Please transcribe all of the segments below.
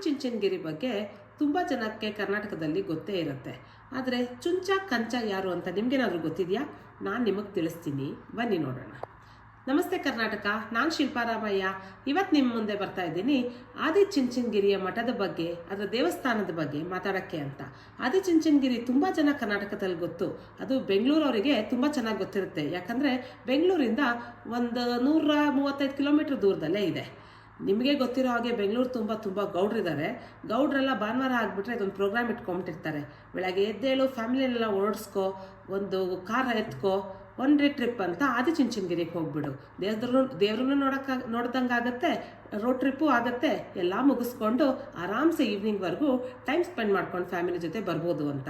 ಆದಿಚುಂಚನಗಿರಿ ಬಗ್ಗೆ ತುಂಬ ಜನಕ್ಕೆ ಕರ್ನಾಟಕದಲ್ಲಿ ಗೊತ್ತೇ ಇರುತ್ತೆ. ಆದರೆ ಚುಂಚ, ಕಂಚ ಯಾರು ಅಂತ ನಿಮಗೇನಾದರೂ ಗೊತ್ತಿದೆಯಾ? ನಾನು ನಿಮಗೆ ತಿಳಿಸ್ತೀನಿ. ಬನ್ನಿ ನೋಡೋಣ. ನಮಸ್ತೆ ಕರ್ನಾಟಕ, ನಾನು ಶಿಲ್ಪಾರಾಮಯ್ಯ ಇವತ್ತು ನಿಮ್ಮ ಮುಂದೆ ಬರ್ತಾ ಇದ್ದೀನಿ ಆದಿಚುಂಚನಗಿರಿಯ ಮಠದ ಬಗ್ಗೆ, ಅದರ ದೇವಸ್ಥಾನದ ಬಗ್ಗೆ ಮಾತಾಡೋಕ್ಕೆ ಅಂತ. ಆದಿ ಚುಂಚನಗಿರಿ ತುಂಬ ಜನ ಕರ್ನಾಟಕದಲ್ಲಿ ಗೊತ್ತು. ಅದು ಬೆಂಗಳೂರವರಿಗೆ ತುಂಬ ಚೆನ್ನಾಗಿ ಗೊತ್ತಿರುತ್ತೆ. ಯಾಕಂದರೆ ಬೆಂಗಳೂರಿಂದ ಒಂದು ನೂರ ಮೂವತ್ತೈದು ಕಿಲೋಮೀಟ್ರ್ ದೂರದಲ್ಲೇ ಇದೆ. ನಿಮಗೆ ಗೊತ್ತಿರೋ ಹಾಗೆ ಬೆಂಗಳೂರು ತುಂಬ ತುಂಬ ಗೌಡ್ರಿದ್ದಾರೆ ಗೌಡ್ರೆಲ್ಲ ಭಾನುವಾರ ಆಗಿಬಿಟ್ರೆ ಇದೊಂದು ಪ್ರೋಗ್ರಾಮ್ ಇಟ್ಕೊಂಬಿಟ್ಟಿರ್ತಾರೆ. ಬೆಳಗ್ಗೆ ಎದ್ದೇಳು ಫ್ಯಾಮಿಲಿನೆಲ್ಲ ಓಡಿಸ್ಕೋ, ಒಂದು ಕಾರ್ ಎತ್ಕೋ ಒನ್ ಡೇ ಟ್ರಿಪ್ ಅಂತ ಆದಿ ಆದಿಚುಂಚನಗಿರಿಗೆ ಹೋಗ್ಬಿಡು. ದೇವ್ರೂ ದೇವ್ರನ್ನೂ ನೋಡಕ್ಕ ನೋಡ್ದಂಗೆ ಆಗುತ್ತೆ ರೋಡ್ ಟ್ರಿಪ್ಪು ಆಗುತ್ತೆ, ಎಲ್ಲ ಮುಗಿಸ್ಕೊಂಡು ಆರಾಮ್ಸೆ ಈವ್ನಿಂಗ್ವರೆಗೂ ಟೈಮ್ ಸ್ಪೆಂಡ್ ಮಾಡ್ಕೊಂಡು ಫ್ಯಾಮಿಲಿ ಜೊತೆ ಬರ್ಬೋದು ಅಂತ.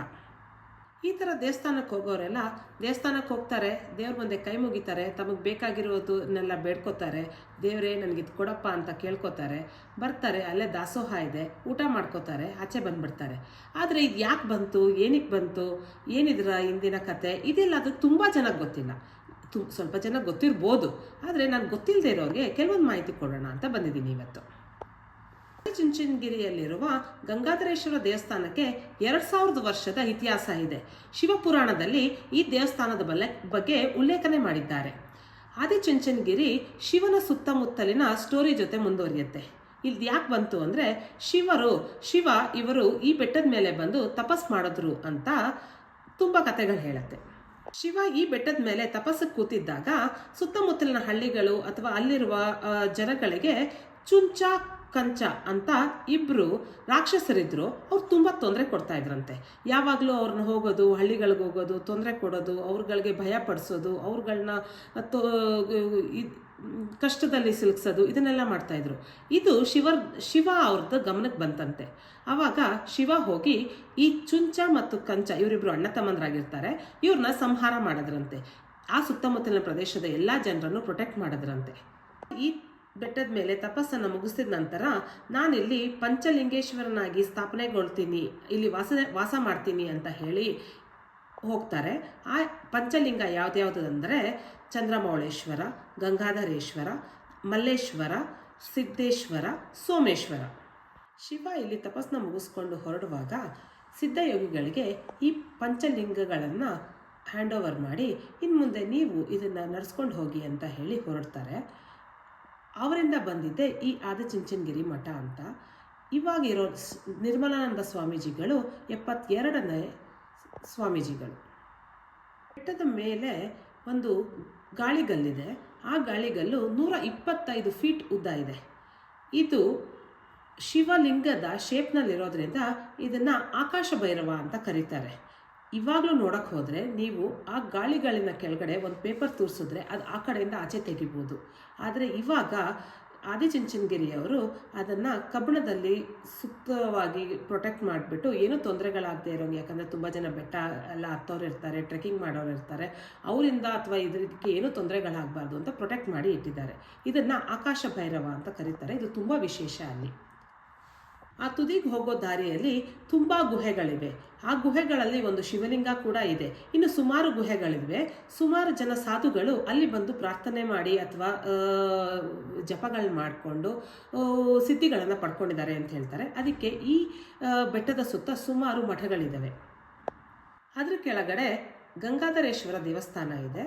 ಈ ಥರ ದೇವಸ್ಥಾನಕ್ಕೆ ಹೋಗೋರೆಲ್ಲ ದೇವಸ್ಥಾನಕ್ಕೆ ಹೋಗ್ತಾರೆ, ದೇವ್ರ ಮುಂದೆ ಕೈ ಮುಗಿತಾರೆ, ತಮಗೆ ಬೇಕಾಗಿರೋದನ್ನೆಲ್ಲ ಬೇಡ್ಕೋತಾರೆ, ದೇವರೇ ನನಗೆ ಇದು ಕೊಡಪ್ಪ ಅಂತ ಕೇಳ್ಕೋತಾರೆ, ಬರ್ತಾರೆ, ಅಲ್ಲೇ ದಾಸೋಹ ಇದೆ, ಊಟ ಮಾಡ್ಕೋತಾರೆ, ಆಚೆ ಬಂದುಬಿಡ್ತಾರೆ. ಆದರೆ ಇದು ಯಾಕೆ ಬಂತು ಏನಕ್ಕೆ ಬಂತು, ಏನಿದ್ರ ಹಿಂದಿನ ಕತೆ, ಇದೆಲ್ಲ ಅದು ತುಂಬ ಜನಕ್ಕೆ ಗೊತ್ತಿಲ್ಲ. ತು, ಸ್ವಲ್ಪ ಜನ ಗೊತ್ತಿರ್ಬೋದು, ಆದರೆ ನಾನು ಗೊತ್ತಿಲ್ಲದೆ ಇರೋರಿಗೆ ಕೆಲವೊಂದು ಮಾಹಿತಿ ಕೊಡೋಣ ಅಂತ ಬಂದಿದ್ದೀನಿ ಇವತ್ತು. ಚುಂಚನಗಿರಿಯಲ್ಲಿರುವ ಗಂಗಾಧರೇಶ್ವರ ದೇವಸ್ಥಾನಕ್ಕೆ ಎರಡು ಸಾವಿರದ ವರ್ಷದ ಇತಿಹಾಸ ಇದೆ. ಶಿವಪುರಾಣದಲ್ಲಿ ಈ ದೇವಸ್ಥಾನದ ಬಲ್ಲೆ ಬಗ್ಗೆ ಉಲ್ಲೇಖನೆ ಮಾಡಿದ್ದಾರೆ. ಆದಿಚುಂಚನಗಿರಿ ಶಿವನ ಸುತ್ತಮುತ್ತಲಿನ ಸ್ಟೋರಿ ಜೊತೆ ಮುಂದುವರಿಯುತ್ತೆ. ಇಲ್ಲಿ ಯಾಕೆ ಬಂತು ಅಂದರೆ, ಶಿವರು, ಶಿವ ಇವರು ಈ ಬೆಟ್ಟದ ಮೇಲೆ ಬಂದು ತಪಸ್ ಮಾಡಿದ್ರು ಅಂತ ತುಂಬ ಕಥೆಗಳು ಹೇಳುತ್ತೆ. ಶಿವ ಈ ಬೆಟ್ಟದ ಮೇಲೆ ತಪಸ್ಸಿಗೆ ಕೂತಿದ್ದಾಗ ಸುತ್ತಮುತ್ತಲಿನ ಹಳ್ಳಿಗಳು ಅಥವಾ ಅಲ್ಲಿರುವ ಜನಗಳಿಗೆ ಚುಂಚ ಕಂಚ ಅಂತ ಇಬ್ಬರು ರಾಕ್ಷಸರಿದ್ರು. ಅವ್ರು ತುಂಬ ತೊಂದರೆ ಕೊಡ್ತಾ ಇದ್ರಂತೆ. ಯಾವಾಗಲೂ ಅವ್ರನ್ನ ಹೋಗೋದು, ಹಳ್ಳಿಗಳಿಗೆ ಹೋಗೋದು, ತೊಂದರೆ ಕೊಡೋದು, ಅವ್ರುಗಳಿಗೆ ಭಯ ಪಡಿಸೋದು ಅವ್ರುಗಳನ್ನ ಕಷ್ಟದಲ್ಲಿ ಸಿಲುಕ್ಸೋದು, ಇದನ್ನೆಲ್ಲ ಮಾಡ್ತಾಯಿದ್ರು ಇದು ಶಿವರ್, ಶಿವ ಅವ್ರದ್ದು ಗಮನಕ್ಕೆ ಬಂತಂತೆ. ಆವಾಗ ಶಿವ ಹೋಗಿ ಈ ಚುಂಚ ಮತ್ತು ಕಂಚ ಇವರಿಬ್ಬರು ಅಣ್ಣ ತಮ್ಮಂದ್ರಾಗಿರ್ತಾರೆ. ಇವ್ರನ್ನ ಸಂಹಾರ ಮಾಡಿದ್ರಂತೆ. ಆ ಸುತ್ತಮುತ್ತಲಿನ ಪ್ರದೇಶದ ಎಲ್ಲ ಜನರನ್ನು ಪ್ರೊಟೆಕ್ಟ್ ಮಾಡಿದ್ರಂತೆ. ಈ ಬೆಟ್ಟದ ಮೇಲೆ ತಪಸ್ಸನ್ನು ಮುಗಿಸಿದ ನಂತರ ನಾನಿಲ್ಲಿ ಪಂಚಲಿಂಗೇಶ್ವರನಾಗಿ ಸ್ಥಾಪನೆಗೊಳ್ತೀನಿ, ಇಲ್ಲಿ ವಾಸ ವಾಸ ಮಾಡ್ತೀನಿ ಅಂತ ಹೇಳಿ ಹೋಗ್ತಾರೆ. ಆ ಪಂಚಲಿಂಗ ಯಾವ್ದ್ಯಾವುದು ಅಂದರೆ ಚಂದ್ರಮೌಳೇಶ್ವರ, ಗಂಗಾಧರೇಶ್ವರ, ಮಲ್ಲೇಶ್ವರ, ಸಿದ್ದೇಶ್ವರ, ಸೋಮೇಶ್ವರ. ಶಿವ ಇಲ್ಲಿ ತಪಸ್ಸನ್ನ ಮುಗಿಸ್ಕೊಂಡು ಹೊರಡುವಾಗ ಸಿದ್ಧಯೋಗಿಗಳಿಗೆ ಈ ಪಂಚಲಿಂಗಗಳನ್ನು ಹ್ಯಾಂಡ್ ಓವರ್ ಮಾಡಿ ಇನ್ನು ಮುಂದೆ ನೀವು ಇದನ್ನು ನಡೆಸ್ಕೊಂಡು ಹೋಗಿ ಅಂತ ಹೇಳಿ ಹೊರಡ್ತಾರೆ. ಅವರಿಂದ ಬಂದಿದ್ದೆ ಈ ಆದಿಚುಂಚನಗಿರಿ ಮಠ ಅಂತ. ಇವಾಗಿರೋ ನಿರ್ಮಲಾನಂದ ಸ್ವಾಮೀಜಿಗಳು ಎಪ್ಪತ್ತೆರಡನೇ ಸ್ವಾಮೀಜಿಗಳು. ಬೆಟ್ಟದ ಮೇಲೆ ಒಂದು ಗಾಳಿಗಲ್ಲಿದೆ. ಆ ಗಾಳಿಗಲ್ಲು ನೂರ ಇಪ್ಪತ್ತೈದು ಫೀಟ್ ಉದ್ದ ಇದೆ. ಇದು ಶಿವಲಿಂಗದ ಶೇಪ್ನಲ್ಲಿರೋದ್ರಿಂದ ಇದನ್ನು ಆಕಾಶ ಭೈರವ ಅಂತ ಕರೀತಾರೆ. ಇವಾಗಲೂ ನೋಡೋಕ್ಕೆ ಹೋದರೆ ನೀವು ಆ ಗಾಳಿಗಳಿನ ಕೆಳಗಡೆ ಒಂದು ಪೇಪರ್ ತೂರಿಸಿದ್ರೆ ಅದು ಆ ಕಡೆಯಿಂದ ಆಚೆ ತೆಗಿಬೋದು. ಆದರೆ ಇವಾಗ ಆದಿಚುಂಚನಗಿರಿಯವರು ಅದನ್ನು ಕಬ್ಬಣದಲ್ಲಿ ಸುತ್ತವಾಗಿ ಪ್ರೊಟೆಕ್ಟ್ ಮಾಡಿಬಿಟ್ಟು ಏನೂ ತೊಂದರೆಗಳಾಗದೇ ಇರೋಂಗೆ, ಯಾಕಂದರೆ ತುಂಬ ಜನ ಬೆಟ್ಟ ಎಲ್ಲ ಹತ್ತೋರು ಇರ್ತಾರೆ ಟ್ರೆಕ್ಕಿಂಗ್ ಮಾಡೋರು ಇರ್ತಾರೆ, ಅವರಿಂದ ಅಥವಾ ಇದಕ್ಕೆ ಏನೂ ತೊಂದರೆಗಳಾಗಬಾರ್ದು ಅಂತ ಪ್ರೊಟೆಕ್ಟ್ ಮಾಡಿ ಇಟ್ಟಿದ್ದಾರೆ. ಇದನ್ನು ಆಕಾಶ ಭೈರವ ಅಂತ ಕರೀತಾರೆ. ಇದು ತುಂಬ ವಿಶೇಷ ಅಲ್ಲಿ. ಆ ತುದಿಗೆ ಹೋಗೋ ದಾರಿಯಲ್ಲಿ ತುಂಬ ಗುಹೆಗಳಿವೆ. ಆ ಗುಹೆಗಳಲ್ಲಿ ಒಂದು ಶಿವಲಿಂಗ ಕೂಡ ಇದೆ. ಇನ್ನು ಸುಮಾರು ಗುಹೆಗಳಿವೆ. ಸುಮಾರು ಜನ ಸಾಧುಗಳು ಅಲ್ಲಿ ಬಂದು ಪ್ರಾರ್ಥನೆ ಮಾಡಿ ಅಥವಾ ಜಪಗಳನ್ನ ಮಾಡಿಕೊಂಡು ಸಿದ್ಧಿಗಳನ್ನು ಪಡ್ಕೊಂಡಿದ್ದಾರೆ ಅಂತ ಹೇಳ್ತಾರೆ. ಅದಕ್ಕೆ ಈ ಬೆಟ್ಟದ ಸುತ್ತ ಸುಮಾರು ಮಠಗಳಿದ್ದಾವೆ ಅದರ ಕೆಳಗಡೆ ಗಂಗಾಧರೇಶ್ವರ ದೇವಸ್ಥಾನ ಇದೆ.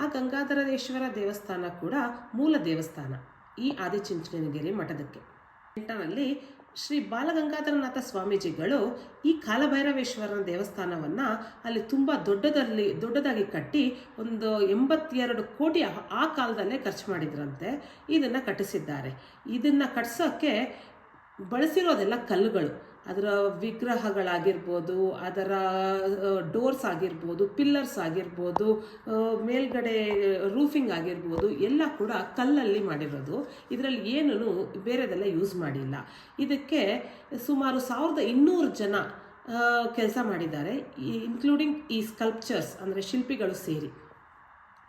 ಆ ಗಂಗಾಧರೇಶ್ವರ ದೇವಸ್ಥಾನ ಕೂಡ ಮೂಲ ದೇವಸ್ಥಾನ ಈ ಆದಿಚುಂಚನಗಿರಿ ಮಠದಕ್ಕೆ. ಎಂಟರಲ್ಲಿ ಶ್ರೀ ಬಾಲಗಂಗಾಧರನಾಥ ಸ್ವಾಮೀಜಿಗಳು ಈ ಕಾಲಭೈರವೇಶ್ವರನ ದೇವಸ್ಥಾನವನ್ನು ಅಲ್ಲಿ ತುಂಬ ದೊಡ್ಡದಲ್ಲಿ, ದೊಡ್ಡದಾಗಿ ಕಟ್ಟಿ ಒಂದು ಎಂಬತ್ತೆರಡು ಕೋಟಿ ಆ- ಕಾಲದಲ್ಲೇ ಖರ್ಚು ಮಾಡಿದ್ರಂತೆ. ಇದನ್ನು ಕಟ್ಟಿಸಿದ್ದಾರೆ. ಇದನ್ನು ಕಟ್ಸೋಕ್ಕೆ ಬಳಸಿರೋದೆಲ್ಲ ಕಲ್ಲುಗಳು. ಅದರ ವಿಗ್ರಹಗಳಾಗಿರ್ಬೋದು, ಅದರ ಡೋರ್ಸ್ ಆಗಿರ್ಬೋದು ಪಿಲ್ಲರ್ಸ್ ಆಗಿರ್ಬೋದು ಮೇಲ್ಗಡೆ ರೂಫಿಂಗ್ ಆಗಿರ್ಬೋದು, ಎಲ್ಲ ಕೂಡ ಕಲ್ಲಲ್ಲಿ ಮಾಡಿರೋದು. ಇದರಲ್ಲಿ ಏನೂ ಬೇರೆದೆಲ್ಲ ಯೂಸ್ ಮಾಡಿಲ್ಲ. ಇದಕ್ಕೆ ಸುಮಾರು ಸಾವಿರದ ಇನ್ನೂರು ಜನ ಕೆಲಸ ಮಾಡಿದ್ದಾರೆ ಇನ್ಕ್ಲೂಡಿಂಗ್ ಈ ಸ್ಕಲ್ಪ್ಚರ್ಸ್ ಅಂದರೆ ಶಿಲ್ಪಿಗಳು ಸೇರಿ.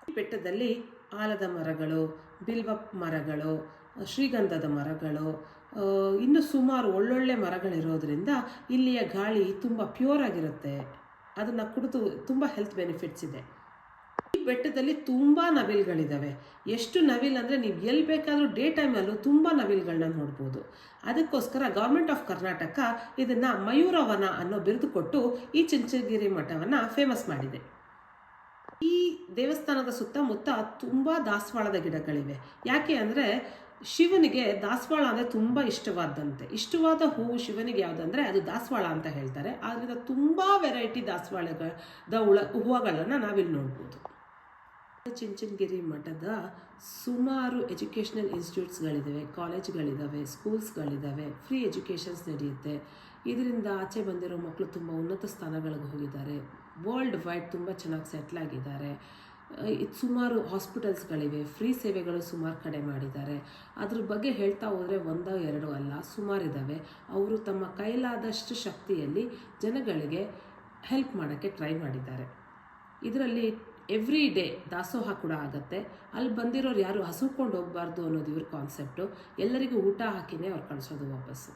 ಈ ಬೆಟ್ಟದಲ್ಲಿ ಆಲದ ಮರಗಳು, ಬಿಲ್ವ ಮರಗಳು, ಶ್ರೀಗಂಧದ ಮರಗಳು ಇನ್ನು ಸುಮಾರು ಒಳ್ಳೊಳ್ಳೆ ಮರಗಳಿರೋದ್ರಿಂದ ಇಲ್ಲಿಯ ಗಾಳಿ ತುಂಬ ಪ್ಯೂರ್ ಆಗಿರುತ್ತೆ. ಅದನ್ನು ಕುಡಿದು ತುಂಬ ಹೆಲ್ತ್ ಬೆನಿಫಿಟ್ಸ್ ಇದೆ. ಈ ಬೆಟ್ಟದಲ್ಲಿ ತುಂಬ ನವಿಲುಗಳಿದ್ದಾವೆ ಎಷ್ಟು ನವಿಲ್ ಅಂದರೆ ನೀವು ಎಲ್ಲಿ ಬೇಕಾದರೂ ಡೇ ಟೈಮಲ್ಲೂ ತುಂಬ ನವಿಲುಗಳನ್ನ ನೋಡ್ಬೋದು. ಅದಕ್ಕೋಸ್ಕರ ಗೌರ್ಮೆಂಟ್ ಆಫ್ ಕರ್ನಾಟಕ ಇದನ್ನು ಮಯೂರವನ ಅನ್ನೋ ಬಿರುದು ಕೊಟ್ಟು ಈ ಚಿಂಚಗಿರಿ ಮಠವನ್ನು ಫೇಮಸ್ ಮಾಡಿದೆ. ಈ ದೇವಸ್ಥಾನದ ಸುತ್ತಮುತ್ತ ತುಂಬ ದಾಸವಾಳದ ಗಿಡಗಳಿವೆ. ಯಾಕೆ ಅಂದರೆ ಶಿವನಿಗೆ ದಾಸವಾಳ ಅಂದರೆ ತುಂಬ ಇಷ್ಟವಾದಂತೆ. ಇಷ್ಟವಾದ ಹೂವು ಶಿವನಿಗೆ ಯಾವುದಂದರೆ ಅದು ದಾಸವಾಳ ಅಂತ ಹೇಳ್ತಾರೆ. ಆದ್ದರಿಂದ ತುಂಬ ವೆರೈಟಿ ದಾಸವಾಳದ ಉಳ, ಹೂವುಗಳನ್ನು ನಾವಿಲ್ಲಿ ನೋಡ್ಬೋದು. ಚಿಂಚನಗಿರಿ ಮಠದ ಸುಮಾರು ಎಜುಕೇಷನಲ್ ಇನ್ಸ್ಟಿಟ್ಯೂಟ್ಸ್ಗಳಿದ್ದಾವೆ ಕಾಲೇಜ್ಗಳಿದ್ದಾವೆ ಸ್ಕೂಲ್ಸ್ಗಳಿದ್ದಾವೆ ಫ್ರೀ ಎಜುಕೇಷನ್ಸ್ ನಡೆಯುತ್ತೆ. ಇದರಿಂದ ಆಚೆ ಬಂದಿರೋ ಮಕ್ಕಳು ತುಂಬ ಉನ್ನತ ಸ್ಥಾನಗಳಿಗೆ ಹೋಗಿದ್ದಾರೆ. ವರ್ಲ್ಡ್ ವೈಡ್ ತುಂಬ ಚೆನ್ನಾಗಿ ಸೆಟ್ಲ್ ಆಗಿದ್ದಾರೆ. ಸುಮಾರು ಹಾಸ್ಪಿಟಲ್ಸ್ಗಳಿವೆ. ಫ್ರೀ ಸೇವೆಗಳು ಸುಮಾರು ಕಡೆ ಮಾಡಿದ್ದಾರೆ. ಅದ್ರ ಬಗ್ಗೆ ಹೇಳ್ತಾ ಹೋದರೆ ಒಂದೋ, ಎರಡು ಅಲ್ಲ ಸುಮಾರಿದ್ದಾವೆ ಅವರು ತಮ್ಮ ಕೈಲಾದಷ್ಟು ಶಕ್ತಿಯಲ್ಲಿ ಜನಗಳಿಗೆ ಹೆಲ್ಪ್ ಮಾಡೋಕ್ಕೆ ಟ್ರೈ ಮಾಡಿದ್ದಾರೆ. ಇದರಲ್ಲಿ ಎವ್ರಿ ಡೇ ದಾಸೋಹ ಕೂಡ ಆಗುತ್ತೆ. ಅಲ್ಲಿ ಬಂದಿರೋರು ಯಾರು ಹಸುಕೊಂಡು ಹೋಗಬಾರ್ದು ಅನ್ನೋದು ಇವ್ರ ಕಾನ್ಸೆಪ್ಟು ಎಲ್ಲರಿಗೂ ಊಟ ಹಾಕಿನೇ ಅವ್ರು ಕಳಿಸೋದು ವಾಪಸ್ಸು.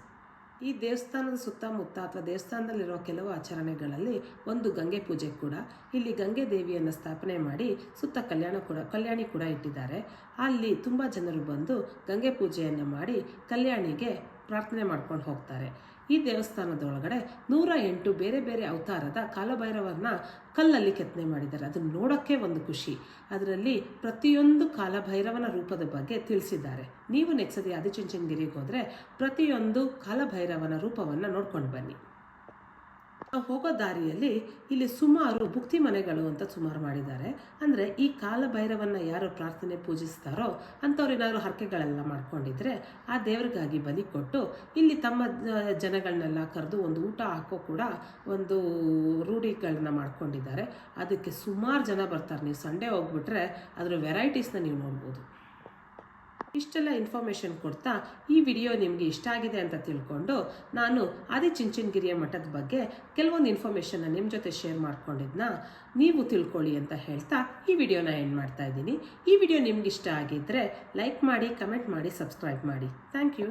ಈ ದೇವಸ್ಥಾನದ ಸುತ್ತಮುತ್ತ ಅಥವಾ ದೇವಸ್ಥಾನದಲ್ಲಿರೋ ಕೆಲವು ಆಚರಣೆಗಳಲ್ಲಿ ಒಂದು ಗಂಗೆ ಪೂಜೆ ಕೂಡ. ಇಲ್ಲಿ ಗಂಗೆ ದೇವಿಯನ್ನು ಸ್ಥಾಪನೆ ಮಾಡಿ ಸುತ್ತ ಕಲ್ಯಾಣ ಕೂಡ, ಕಲ್ಯಾಣಿ ಕೂಡ ಇಟ್ಟಿದ್ದಾರೆ. ಅಲ್ಲಿ ತುಂಬ ಜನರು ಬಂದು ಗಂಗೆ ಪೂಜೆಯನ್ನು ಮಾಡಿ ಕಲ್ಯಾಣಿಗೆ ಪ್ರಾರ್ಥನೆ ಮಾಡ್ಕೊಂಡು ಹೋಗ್ತಾರೆ. ಈ ದೇವಸ್ಥಾನದೊಳಗಡೆ ನೂರ ಎಂಟು ಬೇರೆ ಬೇರೆ ಅವತಾರದ ಕಾಲಭೈರವನ್ನ ಕಲ್ಲಲ್ಲಿ ಕೆತ್ತನೆ ಮಾಡಿದ್ದಾರೆ. ಅದನ್ನು ನೋಡೋಕ್ಕೆ ಒಂದು ಖುಷಿ. ಅದರಲ್ಲಿ ಪ್ರತಿಯೊಂದು ಕಾಲಭೈರವನ ರೂಪದ ಬಗ್ಗೆ ತಿಳಿಸಿದ್ದಾರೆ. ನೀವು ನೆಕ್ಸದಿ ಆದಿಚುಂಚನಗಿರಿಗೆ ಹೋದರೆ ಪ್ರತಿಯೊಂದು ಕಾಲಭೈರವನ ರೂಪವನ್ನು ನೋಡ್ಕೊಂಡು ಬನ್ನಿ. ಹೋಗೋ ದಾರಿಯಲ್ಲಿ ಇಲ್ಲಿ ಸುಮಾರು ಭುಕ್ತಿ ಮನೆಗಳು ಅಂತ ಸುಮಾರು ಮಾಡಿದ್ದಾರೆ. ಅಂದರೆ ಈ ಕಾಲಭೈರವನ್ನ ಯಾರು ಪ್ರಾರ್ಥನೆ ಪೂಜಿಸ್ತಾರೋ ಅಂಥವ್ರು ಏನಾದ್ರು ಹರಕೆಗಳೆಲ್ಲ ಮಾಡ್ಕೊಂಡಿದ್ರೆ ಆ ದೇವರಿಗಾಗಿ ಬಲಿ ಕೊಟ್ಟು ಇಲ್ಲಿ ತಮ್ಮ ಜನಗಳನ್ನೆಲ್ಲ ಕರೆದು ಒಂದು ಊಟ ಹಾಕೋ ಕೂಡ ಒಂದು ರೂಢಿಗಳನ್ನ ಮಾಡ್ಕೊಂಡಿದ್ದಾರೆ. ಅದಕ್ಕೆ ಸುಮಾರು ಜನ ಬರ್ತಾರೆ. ನೀವು ಸಂಡೇ ಹೋಗ್ಬಿಟ್ರೆ ಅದರ ವೆರೈಟೀಸ್ನ ನೀವು ನೋಡ್ಬೋದು. ಇಷ್ಟೆಲ್ಲ ಇನ್ಫಾರ್ಮೇಷನ್ ಕೊಡ್ತಾ ಈ ವಿಡಿಯೋ ನಿಮಗೆ ಇಷ್ಟ ಆಗಿದೆ ಅಂತ ತಿಳ್ಕೊಂಡು ನಾನು ಆದಿಚುಂಚನಗಿರಿಯ ಮಠದ ಬಗ್ಗೆ ಕೆಲವೊಂದು ಇನ್ಫಾರ್ಮೇಷನ್ನ ನಿಮ್ಮ ಜೊತೆ ಶೇರ್ ಮಾಡ್ಕೊಂಡಿದ್ನ, ನೀವು ತಿಳ್ಕೊಳ್ಳಿ ಅಂತ ಹೇಳ್ತಾ ಈ ವಿಡಿಯೋನ ಎಂಡ್ ಮಾಡ್ತಾ ಇದ್ದೀನಿ. ಈ ವಿಡಿಯೋ ನಿಮ್ಗೆ ಇಷ್ಟ ಆಗಿದ್ದರೆ ಲೈಕ್ ಮಾಡಿ ಕಮೆಂಟ್ ಮಾಡಿ ಸಬ್ಸ್ಕ್ರೈಬ್ ಮಾಡಿ. Thank you